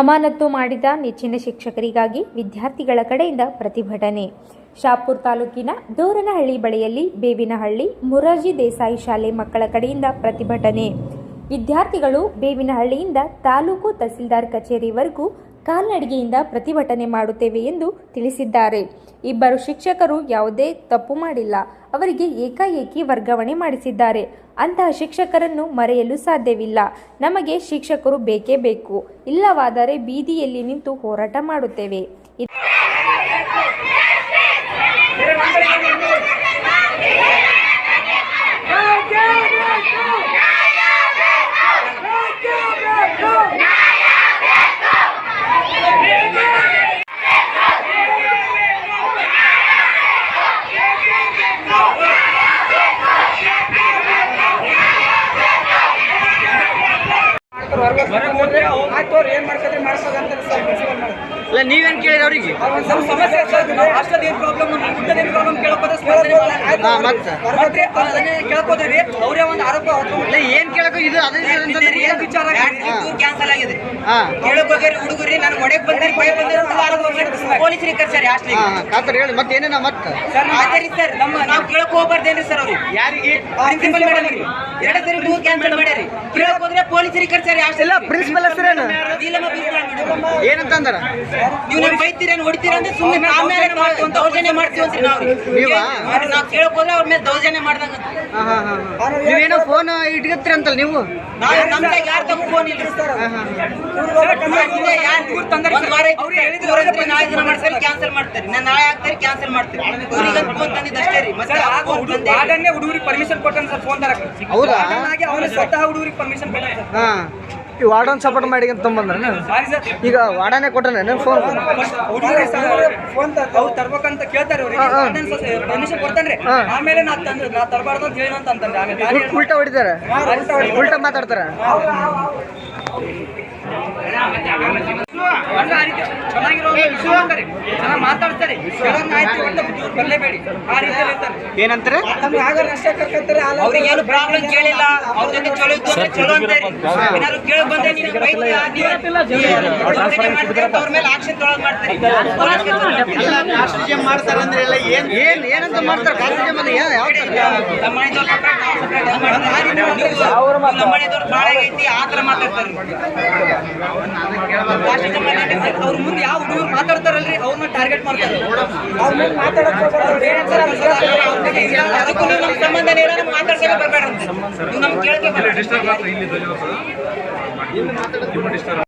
ಅಮಾನತು ಮಾಡಿದ ನೆಚ್ಚಿನ ಶಿಕ್ಷಕರಿಗಾಗಿ ವಿದ್ಯಾರ್ಥಿಗಳ ಕಡೆಯಿಂದ ಪ್ರತಿಭಟನೆ. ಶಾಪುರ್ ತಾಲೂಕಿನ ದೋರನಹಳ್ಳಿ ಬಳಿಯಲ್ಲಿ ಬೇವಿನಹಳ್ಳಿ, ಮುರಾರ್ಜಿ ದೇಸಾಯಿ ಶಾಲೆ ಮಕ್ಕಳ ಕಡೆಯಿಂದ ಪ್ರತಿಭಟನೆ. ವಿದ್ಯಾರ್ಥಿಗಳು ಬೇವಿನಹಳ್ಳಿಯಿಂದ ತಾಲೂಕು ತಹಸೀಲ್ದಾರ್ ಕಚೇರಿವರೆಗೂ ಕಾಲ್ನಡಿಗೆಯಿಂದ ಪ್ರತಿಭಟನೆ ಮಾಡುತ್ತೇವೆ ಎಂದು ತಿಳಿಸಿದ್ದಾರೆ. ಇಬ್ಬರು ಶಿಕ್ಷಕರು ಯಾವುದೇ ತಪ್ಪು ಮಾಡಿಲ್ಲ. ಅವರಿಗೆ ಏಕಾಏಕಿ ವರ್ಗಾವಣೆ ಮಾಡಿಸಿದ್ದಾರೆ. ಅಂತಹ ಶಿಕ್ಷಕರನ್ನು ಮರೆಯಲು ಸಾಧ್ಯವಿಲ್ಲ. ನಮಗೆ ಶಿಕ್ಷಕರು ಬೇಕೇ ಬೇಕು. ಇಲ್ಲವಾದರೆ ಬೀದಿಯಲ್ಲಿ ನಿಂತು ಹೋರಾಟ ಮಾಡುತ್ತೇವೆ. ಇದ್- ಆಯ್ತು ಅವ್ರು ಏನ್ ಮಾಡ್ಕೊಂಡ್ರೆ ಮಾಡ್ಸೋದು ಅಂತಾರೆ ಸರ್ ಪ್ರಿನ್ಸಿಪಲ್ ಮಾಡಿ. ಅಲ್ಲ ನೀವೇನ್ ಕೇಳಿರಿ ಅವ್ರಿಗೆ? ಸ್ವಲ್ಪ ಸಮಸ್ಯೆ ಏನ್ ಪ್ರಾಬ್ಲಮ್ ಪ್ರಾಬ್ಲಮ್ ಸ್ಪಂದನೆ. ಆಯ್ತು. ಹಾ, ಮತ್ತೆ? ಮತ್ತೆ ಅದನ್ನೇ ಕೇಳ್ಕೋತೀವಿ. ಅವರೇ ಒಂದು ಆರೋಪ ಏನ್ ಕೇಳಕ? ಇದು ಅದೇ ಏನ್? ವಿಚಾರ ಕ್ಯಾನ್ಸಲ್ ಆಗಿದೆ. ಹಾ. ಹೇಳಕ್ ಹೋಗ್ಯಾರ ಹುಡುಗರಿ ನಾನು ಒಡೆ ಬಂದಿರಿ ಭಯ ಬಂದಿರಿ ಅಂತ ಆರೋಪ ಮಾಡ್ತಾರೆ. ಪೊಲೀಸರಿಗೆ ಕರ್ಸಾರಿ ಹಾ ಹಾಸ್ಟೆಲ್ಗೆ ಕಾತರ ಹೇಳಿ ಮತ್ತೆ ಏನೇನ ಮತ್ತ? ಸರ್ ಸರ್ ನಮ್ಮ ನಾವು ಕೇಳಕ್ ಹೋಗ್ಬಾರ್ದೇನ್ರಿ ಸರ್ ಅವ್ರಿಗೆ ಯಾರಿಗೆ? ಪ್ರಿನ್ಸಿಪಲ್ ಮೇಡಮ್ ಎರಡು ಸರಿ ಟೂರ್ ಕ್ಯಾನ್ಸಲ್ ಮಾಡ್ಯಾರಿ. ಕೇಳಕ್ ಹೋದ್ರೆ ಪೊಲೀಸರಿಗೆ ಕರ್ಸಾರಿ ಹಾಸ್ಟೆಲ್ ಪ್ರಿನ್ಸಿಪಲ್ ಹೆಸರೇನು? ಏನಂತ ಅಂದಾರ ನೀವು ಬೈತೀರೇನು ಹೊಡಿತೀರ ಅಂದ್ರೆ ಸುಮ್ಮನೆ ಆಮೇಲೆ ಮಾಡ್ತೀವಿ ಅಂತ ದೌರ್ಜನ್ಯ ಮಾಡ್ತೀವಿ ಅಂತ ನಾವು. ನೀವಾ? ನಾವು ಕೇಳಕ್ ಹೋದ್ರೆ ಅವ್ರ ಮೇಲೆ ದೌರ್ಜನ್ಯ ಮಾಡ್ದಂಗ. ನೀವೇನೋ ಫೋನ್ ಇಟ್ಕತ್ತೀರಿ ಅಂತಲ್ಲ ನೀವು? ನಾವು ನಮ್ಗೆ ಯಾರು ತಮ್ಮ ಫೋನ್ ಇಲ್ಲ. ಕ್ಯಾನ್ಸಲ್ ಮಾಡ್ತಾರೆ. ನಾನು ನಾಳೆ ಆಗ್ತಾರೆ ಕ್ಯಾನ್ಸಲ್ ಮಾಡ್ತಾರೆ. ಊರಿಗೆ ಫೋನ್ ತಂದಿದ್ದು ಅಷ್ಟೇ ರೀ. ಮತ್ತೆ ಹುಡುಗರಿಗೆ ಪರ್ಮಿಷನ್ ಕೊಟ್ಟಾನ ಸರ್ ಫೋನ್ ತರಕ್ಕೆ. ಹೌದಾ? ಅವನು ಸ್ವತಃ ಹುಡುಗರಿಗೆ ಪರ್ಮಿಷನ್ ಕೊಟ್ಟ ಈ ವಾರ್ಡನ್ ಸಪೋರ್ಟ್ ಮಾಡಿ ಅಂತ ಸರ್ ಈಗ ವಾರ್ಡನೇ ಕೊಟ್ಟನೆ ಫೋನ್ ಫೋನ್ ತರ್ಬೇಕಂತ ಕೇಳ್ತಾರೆ. ಪರ್ಮಿಷನ್ ಆಮೇಲೆ ನಾ ತಂದ್ರೆ ನಾ ತರಬಾರ್ದು ಅಂತ ಹೇಳಿ ಅಂತ ಅಂತಂದ್ರೆ ಆಮೇಲೆ ಉಲ್ಟಾ ಹೊಡಿತಾರೆ ಉಲ್ಟಾ ಮಾತಾಡ್ತಾರೆ ಚೆನ್ನಾಗಿರೋ ಚೆನ್ನಾಗಿ ಮಾತಾಡ್ತಾರೆ ಆ ರೀತಿಯಲ್ಲಿ ಇರ್ತಾರೆ. ಏನಂತಾರೆ? ನಮ್ಗೆ ಆಗ ಅಷ್ಟೇ ಕರ್ಕೊಂತಾರೆ ಅವ್ರಿಗೆ ಏನು ಪ್ರಾಬ್ಲಮ್ ಕೇಳಿಲ್ಲ. ಅವ್ರ ಜೊತೆ ಚಲೋ ಇದ್ದು ಅಂದ್ರೆ ಚಲೋ ಅಂತಾರೆ ಏನಾದ್ರು ಕೇಳಿ ಬಂದ್ರೆ ನೀನು ಬೈತೀಯ, ಮಾಡ್ತೀರ ಅವ್ರ ಮೇಲೆ ಆಕ್ಷನ್ ತೊಳಗ್ ಮಾಡ್ತಾರೆ. ಅಂದ್ರೆ ಎಲ್ಲ ಏನ್ ಏನ್ ಏನಂತ ಮಾಡ್ತಾರೆ? ಕಾಲೇಜ್ ಮಂದಿ ಯಾವ ತರ? ನಮ್ಮ ಮಾಡ್ತಾರೆ. ಭಾಳ ಆಗೈತಿ ಆ ಥರ ಮಾತಾಡ್ತಾರೆ. ಅವ್ರ ಮುಂದೆ ಯಾವ ಹುಡುಗರು ಮಾತಾಡ್ತಾರಲ್ರಿ? ಅವ್ರನ್ನ ಮಾಡ್ತಾರೆ ಅವ್ರ ಮೇಲೆ ಮಾತಾಡಕ್ ಹೋಗ್ಬಾರ್ದು. ಅವ್ರು ಏನಂತಾರೆ ಅದು ಸರ್ ಅವ್ರ ಬಗ್ಗೆ ಇಲ್ಲ. ಅದಕ್ಕೂ ನೀವು ನಮ್ಮ ಇಲ್ಲ, ನಮ್ಗೆ ಮಾತಾಡ್ಸಕ್ಕೆ ಬರಬೇಡ ನಮ್ಗೆ ಕೇಳಕ್ಕೆ